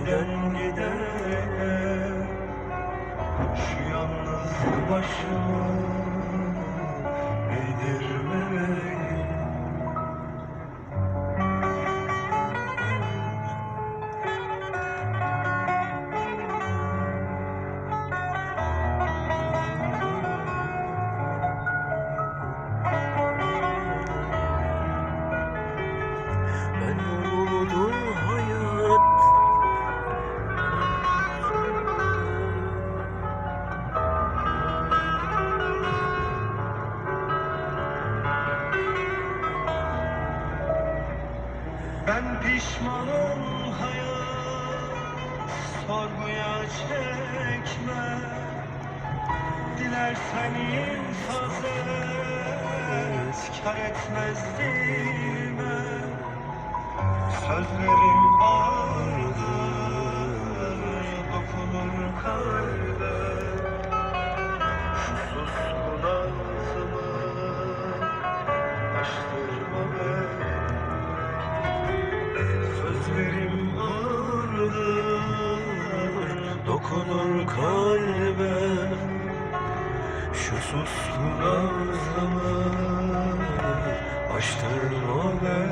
giden gidene Şu yalnız başımı Ben pişmanım hayat Sorguya çekme. Dilersen infaz et Kar etmez dilime Sözlerim ağırdır Dokunur kalbe Şu suskun ağzımı Açtırma beni